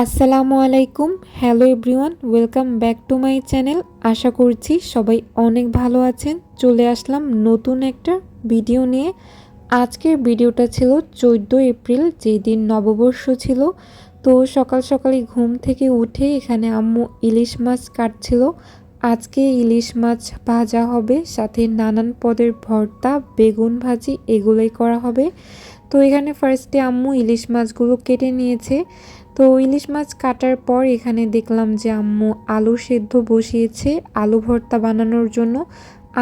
আসসালামু আলাইকুম, hello everyone, welcome back to my channel. আশা করছি সবাই অনেক ভালো আছেন। চলে আসলাম নতুন একটা ভিডিও নিয়ে। আজকের ভিডিওটা ছিল চোদ্দ এপ্রিল, যেই দিন নববর্ষ ছিল। তো সকাল সকালে ঘুম থেকে উঠে এখানে আম্মু ইলিশ মাছ কাটছিল। আজকে ইলিশ মাছ ভাজা হবে, সাথে নানান পদের ভর্তা, বেগুন ভাজি এগুলোই করা হবে। তো এখানে ফার্স্টে আম্মু ইলিশ মাছগুলো কেটে নিয়েছে। তো ইলিশ মাছ কাটার পর এখানে দেখলাম যে আম্মু আলু সেদ্ধ বসিয়েছে, আলু ভর্তা বানানোর জন্য।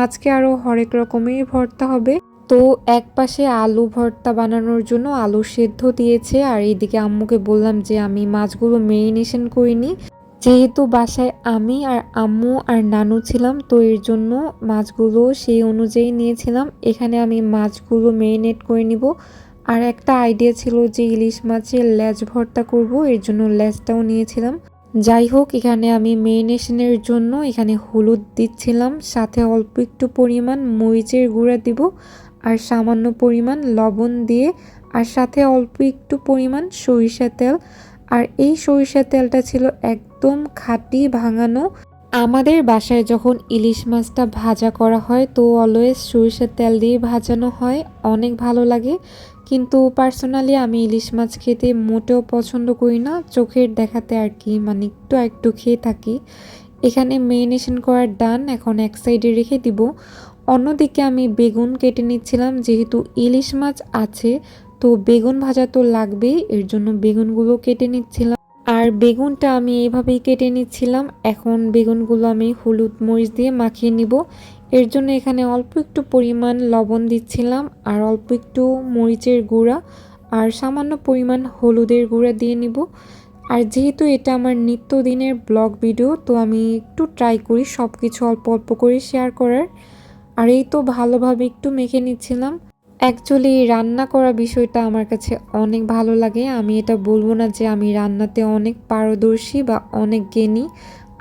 আজকে আরও হরেক রকমের ভর্তা হবে। তো এক পাশে আলু ভর্তা বানানোর জন্য আলু সেদ্ধ দিয়েছে আর এইদিকে আম্মুকে বললাম যে আমি মাছগুলো মেরিনেশন করিনি। যেহেতু বাসায় আমি আর আম্মু আর নানু ছিলাম, তো এর জন্য মাছগুলো সেই অনুযায়ী নিয়েছিলাম। এখানে আমি মাছগুলো মেরিনেট করে নিব। আর একটা আইডিয়া ছিল যে ইলিশ মাছের ল্যাজ ভর্তা করব, এর জন্য ল্যাজটাও নিয়েছিলাম। যাই হোক, এখানে আমি মেরিনেশনের জন্য এখানে হলুদ দিচ্ছিলাম, সাথে অল্প একটু পরিমাণ মরিচের গুঁড়া দিব, আর সামান্য পরিমাণ লবণ দিয়ে, আর সাথে অল্প একটু পরিমাণ সরিষা তেল। আর এই সরিষা তেলটা ছিল একদম খাঁটি ভাঙানো। আমাদের বাসায় যখন ইলিশ মাছটা ভাজা করা হয়, তো অলওয়েজ সরিষার তেল দিয়ে ভাজানো হয়, অনেক ভালো লাগে। কিন্তু পার্সোনালি আমি ইলিশ মাছ খেতে মোটেও পছন্দ করি না। চোখের দেখাতে আর কি মানে একটু একটু খেয়ে থাকি। এখানে মেরিনেশন করার ডান এখন এক সাইডে রেখে দিব। অন্যদিকে আমি বেগুন কেটে নিচ্ছিলাম, যেহেতু ইলিশ মাছ আছে, তো বেগুন ভাজা তো লাগবেই, এর জন্য বেগুনগুলো কেটে নিচ্ছিলাম। আর বেগুনটা আমি এইভাবেই কেটে নিচ্ছিলাম, এখন বেগুনগুলো আমি হলুদ মরিচ দিয়ে মাখিয়ে নিব। এর জন্য এখানে অল্প একটু পরিমাণ লবণ দিচ্ছিলাম আর অল্প একটু মরিচের গুঁড়া আর সামান্য পরিমাণ হলুদের গুঁড়া দিয়ে নিব। আর যেহেতু এটা আমার নিত্যদিনের ব্লগ ভিডিও, তো আমি একটু ট্রাই করি সব কিছু অল্প অল্প করে শেয়ার করার। আর এই তো ভালোভাবে একটু মেখে নিচ্ছিলাম। অ্যাকচুয়ালি রান্না করা বিষয়টা আমার কাছে অনেক ভালো লাগে। আমি এটা বলব না যে আমি রান্নাতে অনেক পারদর্শী বা অনেক জ্ঞানী।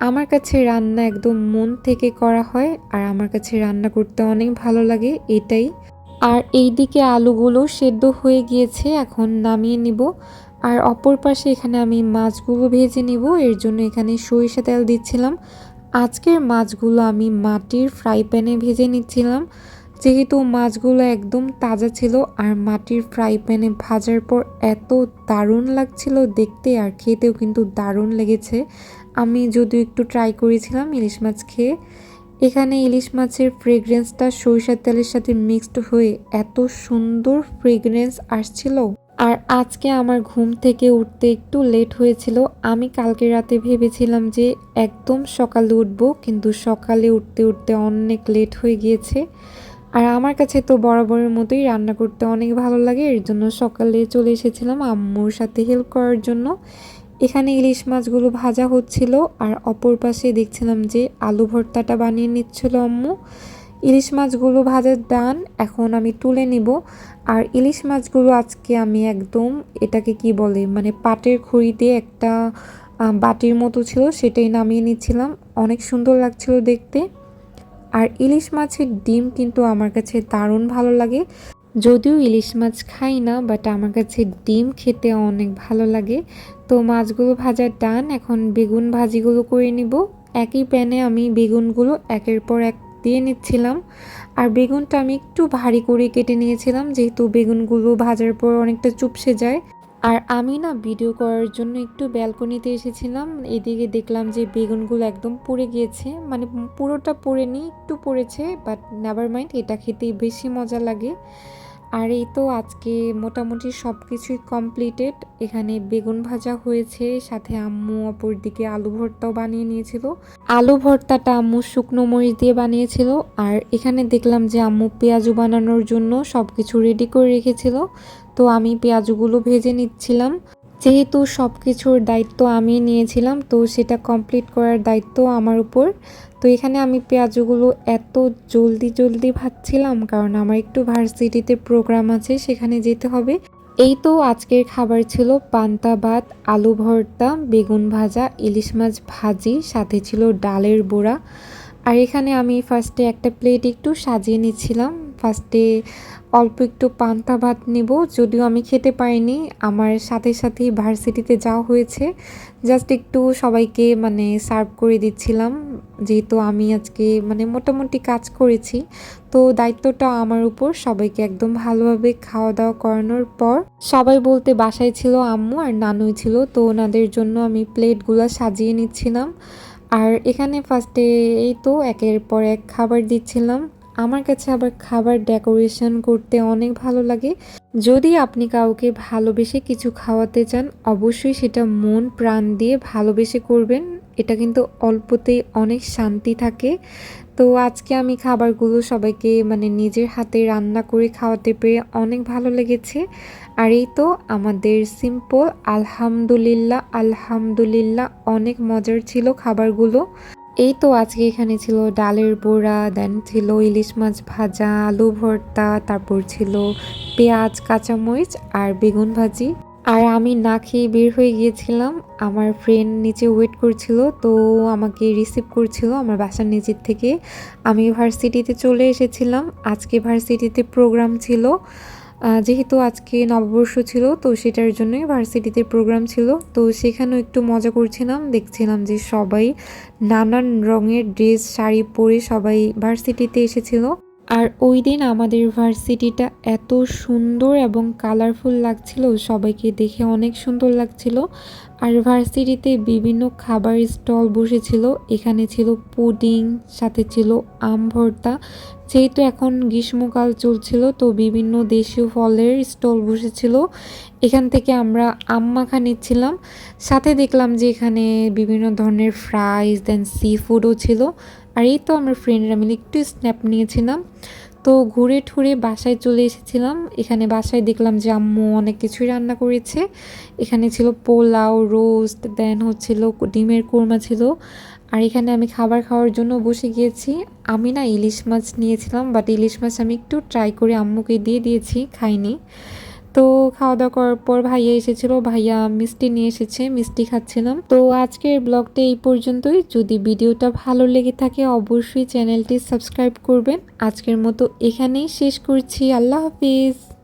আমার কাছে রান্না একদম মন থেকে করা হয় আর আমার কাছে রান্না করতে অনেক ভালো লাগে এটাই। আর এই দিকে আলুগুলো সেদ্ধ হয়ে গিয়েছে, এখন নামিয়ে নিব। আর অপর পাশে এখানে আমি মাছগুলো ভেজে নিব, এর জন্য এখানে সরিষা তেল দিচ্ছিলাম। আজকের মাছগুলো আমি মাটির ফ্রাই প্যানে ভেজে নিচ্ছিলাম। যেহেতু মাছগুলো একদম তাজা ছিল আর মাটির ফ্রাই প্যানে ভাজার পর এত দারুণ লাগছিল দেখতে আর খেতেও কিন্তু দারুণ লেগেছে। আমি যদিও একটু ট্রাই করেছিলাম ইলিশ মাছ খেয়ে, এখানে ইলিশ মাছের ফ্রেগরেন্সটা সরিষার তেলের সাথে মিক্সড হয়ে এত সুন্দর ফ্রেগরেন্স আসছিল। আর আজকে আমার ঘুম থেকে উঠতে একটু লেট হয়েছিল। আমি কালকে রাতে ভেবেছিলাম যে একদম সকালে উঠবো, কিন্তু সকালে উঠতে উঠতে অনেক লেট হয়ে গিয়েছে। আর আমার কাছে তো বরাবরের মতোই রান্না করতে অনেক ভালো লাগে, এর জন্য সকালে চলে এসেছিলাম আম্মুর সাথে হেল্প করার জন্য। এখানে ইলিশ মাছগুলো ভাজা হচ্ছিল আর অপর পাশে দেখছিলাম যে আলু ভর্তাটা বানিয়ে নিচ্ছিল আম্মু। ইলিশ মাছগুলো ভাজার ডান এখন আমি তুলে নিব। আর ইলিশ মাছগুলো আজকে আমি একদম এটাকে কি বলে মানে পাটের খড়ি দিয়ে একটা বাটির মতো ছিল, সেটাই নামিয়ে নিচ্ছিলাম। অনেক সুন্দর লাগছিল দেখতে। আর ইলিশ মাছের ডিম কিন্তু আমার কাছে দারুণ ভালো লাগে। যদিও ইলিশ মাছ খাই না বাট আমার কাছে ডিম খেতে অনেক ভালো লাগে। তো মাছগুলো ভাজার ডান, এখন বেগুন ভাজিগুলো করে নিব। একই প্যানে আমি বেগুনগুলো একের পর এক দিয়ে নিচ্ছিলাম। আর বেগুনটা আমি একটু ভারী করে কেটে নিয়েছিলাম, যেহেতু বেগুনগুলো ভাজার পর অনেকটা চুপসে যায়। আর আমি না ভিডিও করার জন্য একটু ব্যালকনিতে এসেছিলাম। এদিকে দেখলাম যে বেগুনগুলো একদম পড়ে গিয়েছে। মানে পুরোটা পড়েনি একটু পড়েছে বাট নেভার মাইন্ড এটা খেতেই বেশি মজা লাগে। আর এই তো আজকে মোটামুটি সব কিছুই কমপ্লিটেড এখানে বেগুন ভাজা হয়েছে, সাথে আম্মু অপর দিকে আলু ভর্তাও বানিয়ে নিয়েছিল। আলু ভর্তাটা আম্মু শুকনো মরিচ দিয়ে বানিয়েছিল, আর এখানে দেখলাম যে আম্মু পেঁয়াজু বানানোর জন্য সব কিছু রেডি করে রেখেছিল। তো আমি পেঁয়াজগুলো ভেজে নিচ্ছিলাম। যেহেতু সব কিছুর দায়িত্ব আমি নিয়েছিলাম, তো সেটা কমপ্লিট করার দায়িত্ব আমার উপর। তো এখানে আমি পেঁয়াজগুলো এত জলদি জলদি ভাজছিলাম, কারণ আমার একটু ভার্সিটিতে প্রোগ্রাম আছে, সেখানে যেতে হবে। এই তো আজকের খাবার ছিল পান্তা ভাত, আলু ভর্তা, বেগুন ভাজা, ইলিশ মাছ ভাজি, সাথে ছিল ডালের বোড়া। আর এখানে আমি ফার্স্টে একটা প্লেট একটু সাজিয়ে নিচ্ছিলাম ফার্স্টে অল্প একটু পান্তা ভাত নিব, যদিও আমি খেতে পারিনি। আমার সাথে সাথে ভার্সিটিতে যাওয়া হয়েছে। জাস্ট একটু সবাইকে মানে সার্ভ করে দিচ্ছিলাম। যেহেতু আমি আজকে মানে মোটামুটি কাজ করেছি, তো দায়িত্বটা আমার উপর। সবাইকে একদম ভালোভাবে খাওয়া দাওয়া করানোর পর সবাই বলতে বাসায় ছিল আম্মু আর নানুই ছিল, তো ওনাদের জন্য আমি প্লেটগুলো সাজিয়ে নিচ্ছিলাম। আর এখানে ফার্স্টে এই তো, একের পর এক খাবার দিচ্ছিলাম। আমার কাছে আবার খাবার ডেকোরেশন করতে অনেক ভালো লাগে। যদি আপনি কাউকে ভালোবেসে কিছু খাওয়াতে চান, অবশ্যই সেটা মন, প্রাণ দিয়ে ভালোবেসে করবেন। এটা কিন্তু অল্পতেই অনেক শান্তি থাকে। তো আজকে আমি খাবারগুলো সবাইকে মানে নিজের হাতে রান্না করে খাওয়াতে পেরে অনেক ভালো লেগেছে। আর এই তো আমাদের সিম্পল আলহামদুলিল্লাহ আলহামদুলিল্লাহ অনেক মজার ছিল খাবারগুলো। এই তো আজকে এখানে ছিল ডালের বড়া দেন ছিল ইলিশ মাছ ভাজা, আলু ভর্তা, তারপর ছিল পেঁয়াজ, কাঁচামরিচ আর বেগুন ভাজি। আর আমি না খেয়ে বের হয়ে গিয়েছিলাম। আমার ফ্রেন্ড নিচে ওয়েট করছিল, তো আমাকে রিসিভ করছিল আমার বাসার নিচের থেকে। আমি ভার্সিটিতে চলে এসেছিলাম। আজকে ভার্সিটিতে প্রোগ্রাম ছিল। যেহেতু আজকে নববর্ষ ছিল, তো সেটার জন্যই ভার্সিটিতে প্রোগ্রাম ছিল। তো সেখানেও একটু মজা করছিলাম, দেখছিলাম যে সবাই নানান রঙের ড্রেস শাড়ি পরে সবাই ভার্সিটিতে এসেছিল। আর ওই দিন আমাদের ভার্সিটিটা এত সুন্দর এবং কালারফুল লাগছিল, সবাইকে দেখে অনেক সুন্দর লাগছিল। আর ভার্সিটিতে বিভিন্ন খাবার স্টল বসেছিল, এখানে ছিল পুডিং সাথে ছিল আম ভর্তা যেহেতু এখন গ্রীষ্মকাল চলছিল, তো বিভিন্ন দেশীয় ফলের স্টল বসেছিল। এখান থেকে আমরা আম মাখা নিচ্ছিলাম। সাথে দেখলাম যে এখানে বিভিন্ন ধরনের ফ্রাইস দেন সি ফুডও ছিল। আর এই তো আমার ফ্রেন্ডরা মিলে একটু স্ন্যাপ নিয়েছিলাম। তো ঘুরে ঠুরে বাসায় চলে এসেছিলাম। এখানে বাসায় দেখলাম যে আম্মু অনেক কিছুই রান্না করেছে। এখানে ছিল পোলাও রোস্ট দেন হচ্ছিল ডিমের কোরমা ছিল। আর এখানে আমি খাবার খাওয়ার জন্য বসে গিয়েছি। আমি না ইলিশ মাছ নিয়েছিলাম বাট ইলিশ মাছ আমি একটু ট্রাই করে আম্মুকে দিয়ে দিয়েছি, খাইনি। তো খাওয়া দাওয়া করার পর ভাইয়া এসেছিল, ভাইয়া মিষ্টি নিয়ে এসেছে, মিষ্টি খাচ্ছিলাম। তো আজকের ব্লগটা এই পর্যন্তই। যদি ভিডিওটা ভালো লেগে থাকে অবশ্যই চ্যানেলটি সাবস্ক্রাইব করবেন। আজকের মতো এখানেই শেষ করছি। আল্লাহ হাফিজ।